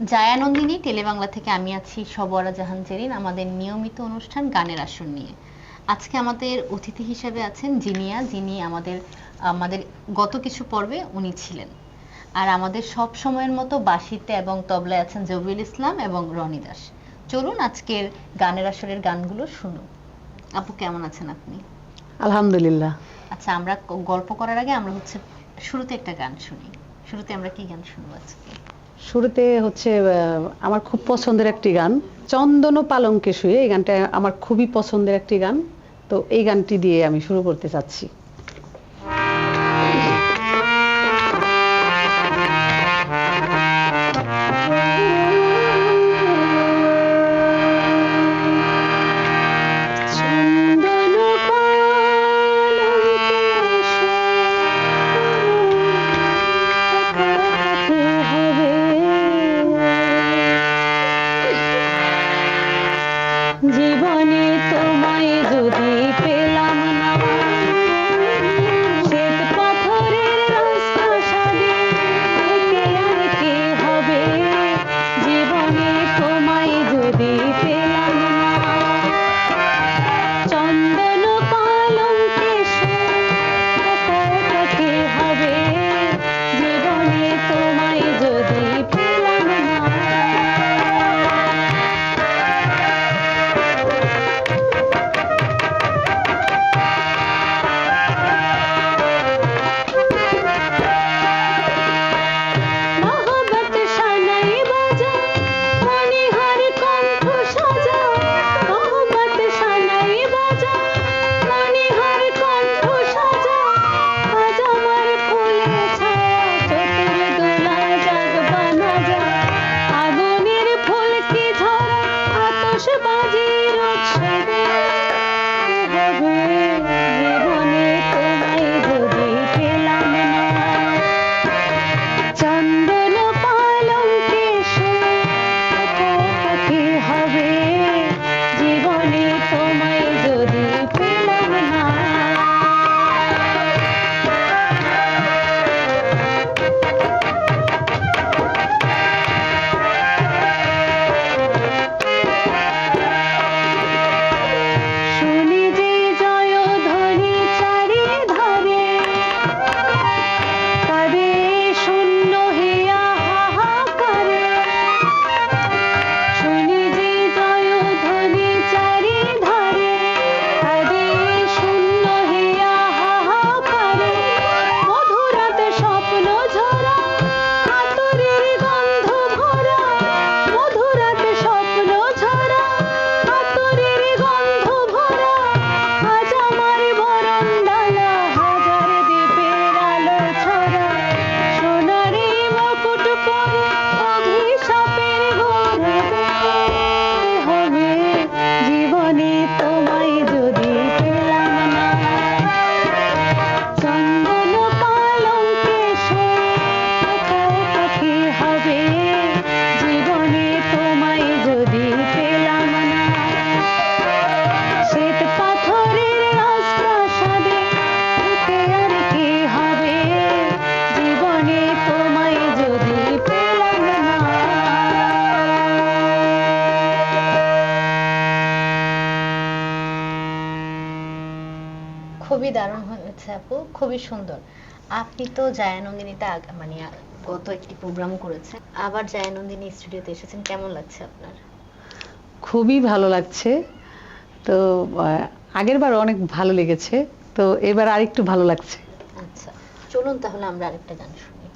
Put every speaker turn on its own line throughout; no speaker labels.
জায়ানন্দিনী টেলিবাংলা থেকে আমি আছি সবরা জাহান জেরিন আমাদের নিয়মিত অনুষ্ঠান গানের আসর নিয়ে। আজকে আমাদের অতিথি হিসেবে আছেন জিনিয়া। যিনি আমাদের আমাদের গত কিছু পর্বে উনি ছিলেন। আর আমাদের সব সময়ের মতো বাঁশিতে এবং তবলায় আছেন জবিউল ইসলাম এবং রনি দাস। চলুন আজকের গানের আসরের গানগুলো শুনুন। আপু কেমন আছেন আপনি?
আলহামদুলিল্লাহ।
আচ্ছা আমরা গল্প করার আগে আমরা হচ্ছে শুরুতে একটা গান শুনি। শুরুতে আমরা কি গান শুনব আজকে?
শুরুতে হচ্ছে আমার খুব পছন্দের একটি গান, চন্দন পালঙ্কে শুয়ে। এই গানটা আমার খুবই পছন্দের একটি গান। তো এই গানটি দিয়ে আমি শুরু করতে চাচ্ছি।
আপু খুবই সুন্দর। আপনি তো জায়ানন্দিনীতে মানে গত একটি প্রোগ্রাম করেছেন। আবার জায়ানন্দিনী স্টুডিওতে এসেছেন। কেমন লাগছে আপনার?
খুবই ভালো লাগছে। তো আগের বার অনেক ভালো লেগেছে। তো এবার আরেকটু ভালো লাগছে।
আচ্ছা চলুন তাহলে আমরা আরেকটা গান শুনি।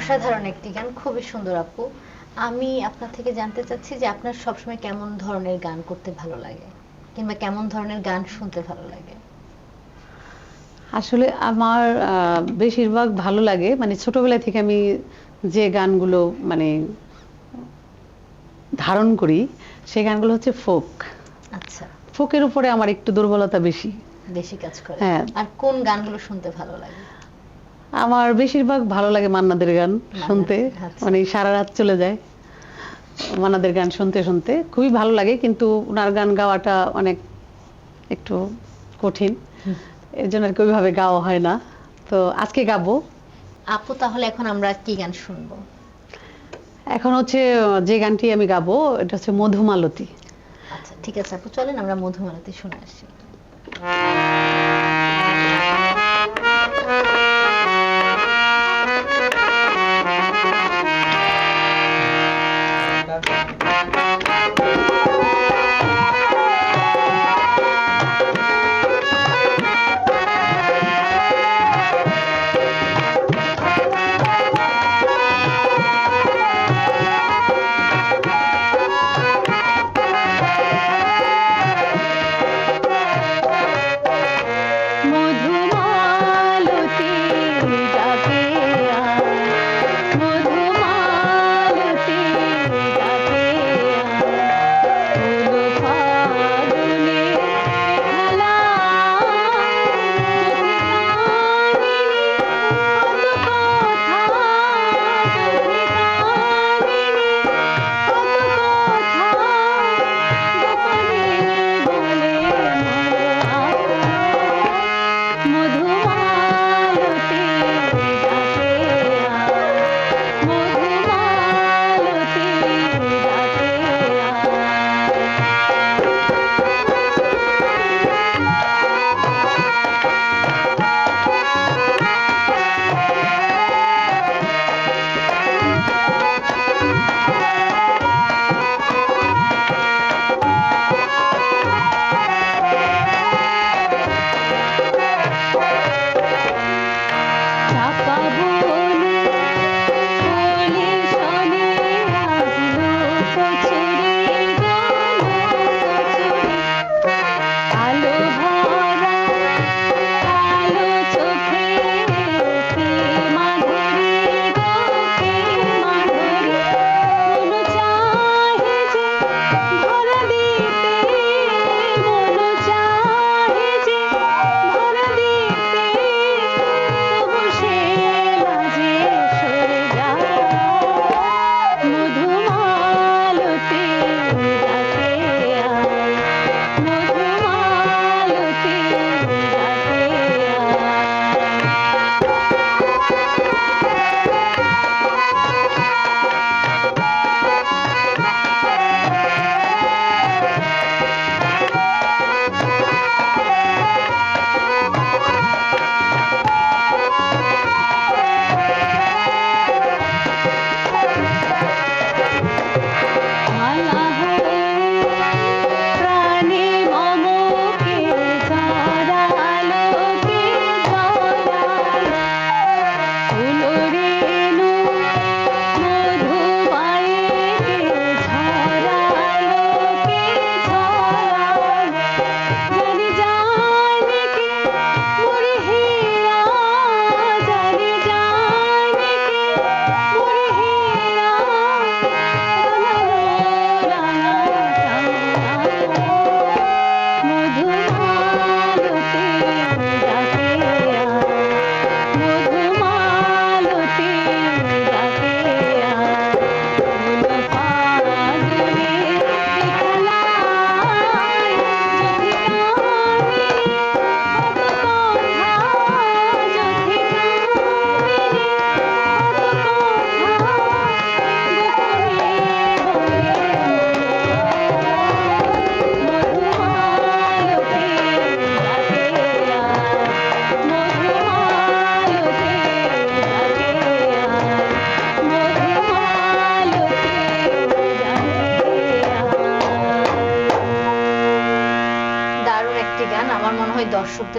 অসাধারণ একটি গান। খুবই সুন্দর আপু। আমি আপনার থেকে জানতে চাচ্ছি যে আপনার সবসময় কেমন ধরনের গান করতে ভালো লাগে? কিংবা কেমন ধরনের গান শুনতে ভালো লাগে?
আসলে আমার বেশিরভাগ ভালো লাগে। মানে ছোটবেলা থেকে আমি যে গানগুলো মানে ধারণ করি সেই গানগুলো হচ্ছে ফোক।
আচ্ছা।
ফোকের উপরে আমার একটু দুর্বলতা বেশি।
বেশি কাজ করে।
হ্যাঁ।
আর কোন গানগুলো শুনতে ভালো লাগে?
আমার বেশিরভাগ ভালো লাগে মান্নাদের গান শুনতে।
আচ্ছা।
মানে সারা রাত চলে যায় মান্নাদের গান শুনতে শুনতে। খুবই ভালো লাগে কিন্তু ওনার গান গাওয়াটা অনেক একটু কঠিন। এর জন্য আর ওইভাবে গাওয়া হয় না। তো আজকে গাবো।
আপু তাহলে এখন আমরা কি গান শুনব?
এখন হচ্ছে যে গানটি আমি গাবো এটা হচ্ছে মধুমালতী।
আচ্ছা ঠিক আছে আপু চলেন আমরা মধুমালতি শুনে আসি।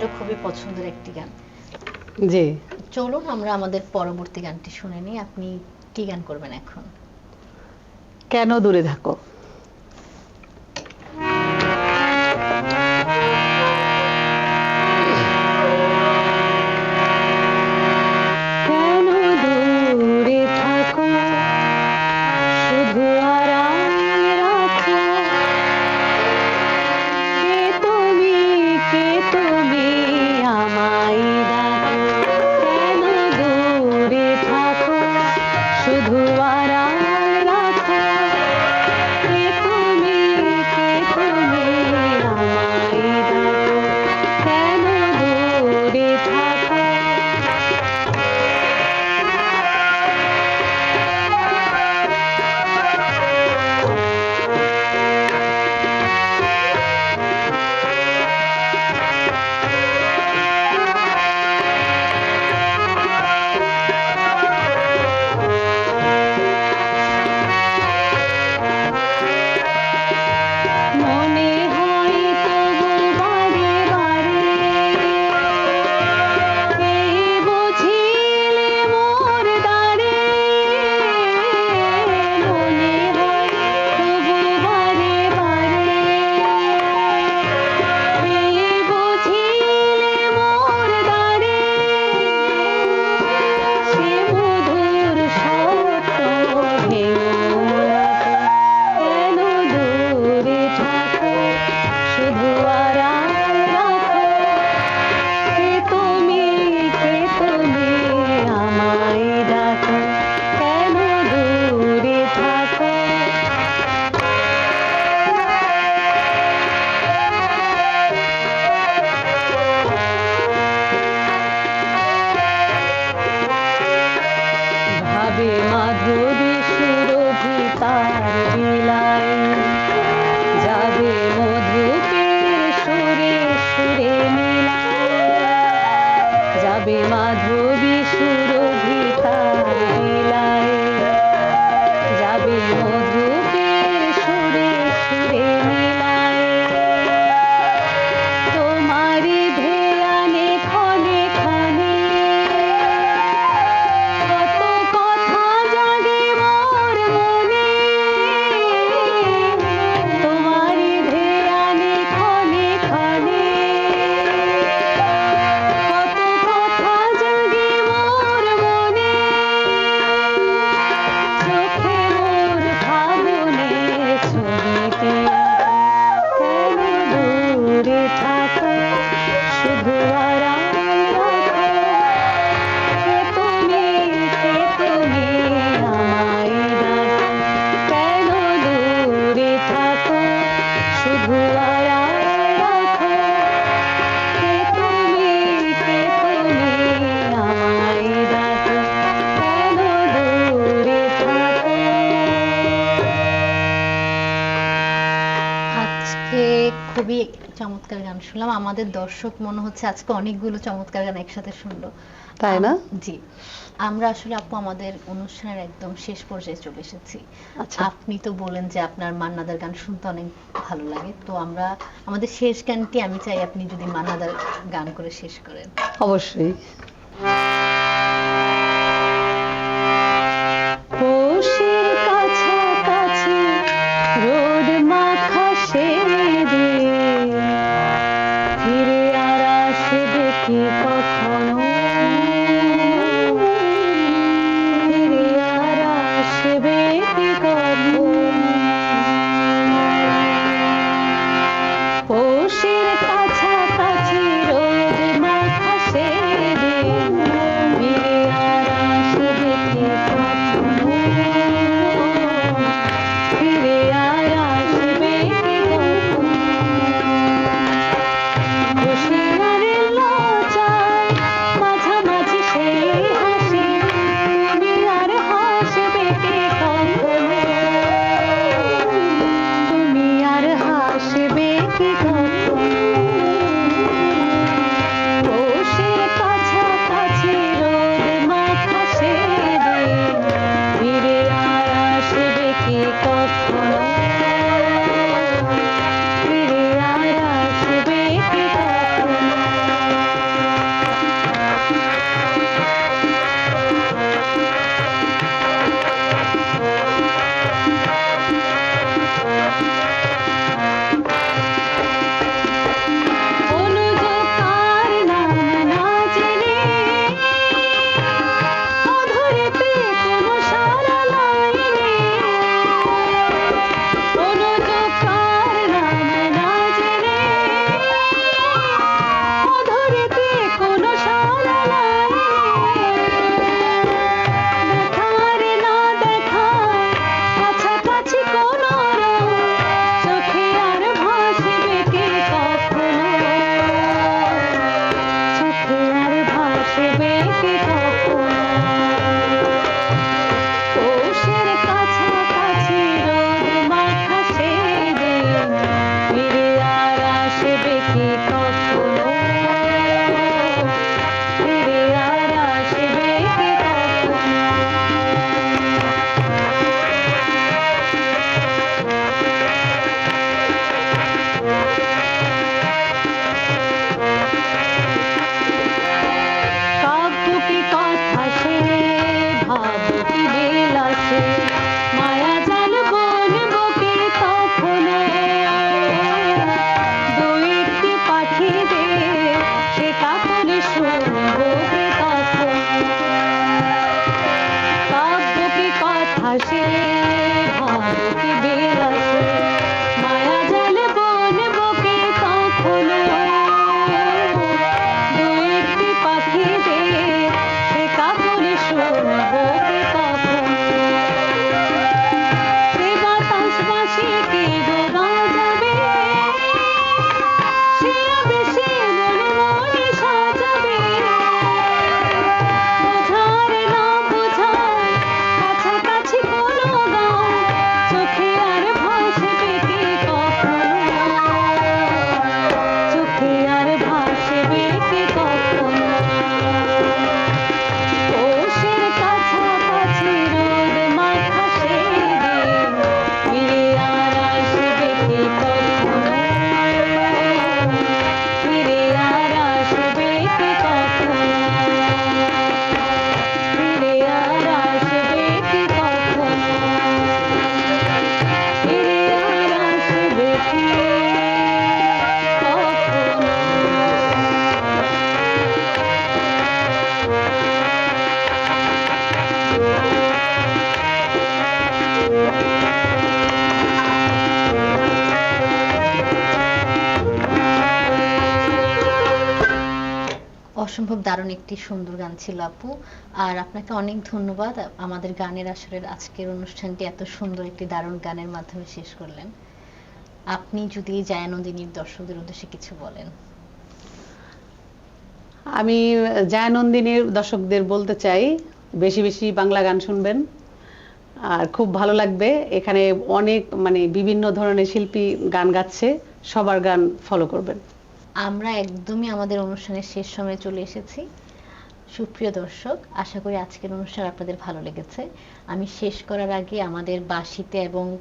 আমাদেরও খুবই পছন্দের একটি গান।
জি।
চলুন আমরা আমাদের পরবর্তী গানটি শুনে নিই। আপনি কি গান করবেন এখন?
কেন দূরে থাকো?
দর্শক মনে হচ্ছে আজকে অনেকগুলো চমৎকার গান একসাথে শুনলো।
তাই না?
জি। আমরা আসলে আপু আমাদের অনুষ্ঠানের একদম শেষ পর্যায়ে চলে এসেছি।
আচ্ছা।
আপনি তো বলেন যে আপনার মান্নাদার গান শুনতে অনেক ভালো লাগে। তো আমরা আমাদের শেষ গানটি আমি চাই আপনি যদি মান্নাদার গান করে শেষ করেন।
অবশ্যই।
অসম্ভব দারুণ একটি সুন্দর গান ছিল আপু। আর আপনাকে অনেক ধন্যবাদ। আমাদের গানের আসরের আজকের অনুষ্ঠানটি এত সুন্দর একটি দারুণ গানের মাধ্যমে শেষ করলেন। আপনি যদি জায়ানন্দিনীর দর্শকদের উদ্দেশ্যে কিছু বলেন।
আমি জায়ানন্দিনীর দর্শকদের বলতে চাই, বেশি বেশি বাংলা গান শুনবেন। আর খুব ভালো লাগবে। এখানে অনেক মানে বিভিন্ন ধরনের শিল্পী গান গাচ্ছে। সবার গান ফলো করবেন।
আমরা একদমই আমাদের অনুষ্ঠানের শেষ সময়ে চলে এসেছি। সুপ্রিয় দর্শক আশা করি আজকের অনুষ্ঠান আপনাদের ভালো লেগেছে। আমি শেষ করার আগে আমাদের বাঁশিতে এবং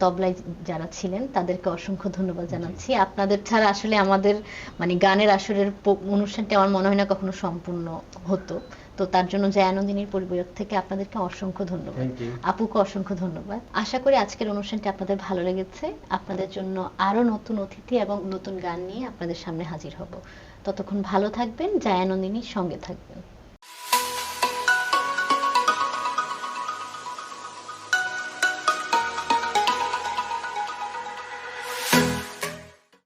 তবলায় যারা ছিলেন তাদেরকে অসংখ্য ধন্যবাদ জানাচ্ছি। আপনাদের ছাড়া আসলে আমাদের মানে গানের আসরের অনুষ্ঠানটি আমার মনে হয় না কখনো সম্পূর্ণ হতো। তো তার জন্য জয়ানন্দিনীর পরিবার থেকে আপনাদেরকে অসংখ্য ধন্যবাদ। আপুকে অসংখ্য ধন্যবাদ। আশা করি আজকের অনুষ্ঠানটি আপনাদের ভালো লেগেছে। আপনাদের জন্য আরও নতুন অতিথি এবং নতুন গান নিয়ে আপনাদের সামনে হাজির হব। ততক্ষণ ভালো থাকবেন জায়ানন্দিনীর সঙ্গে থাকবেন।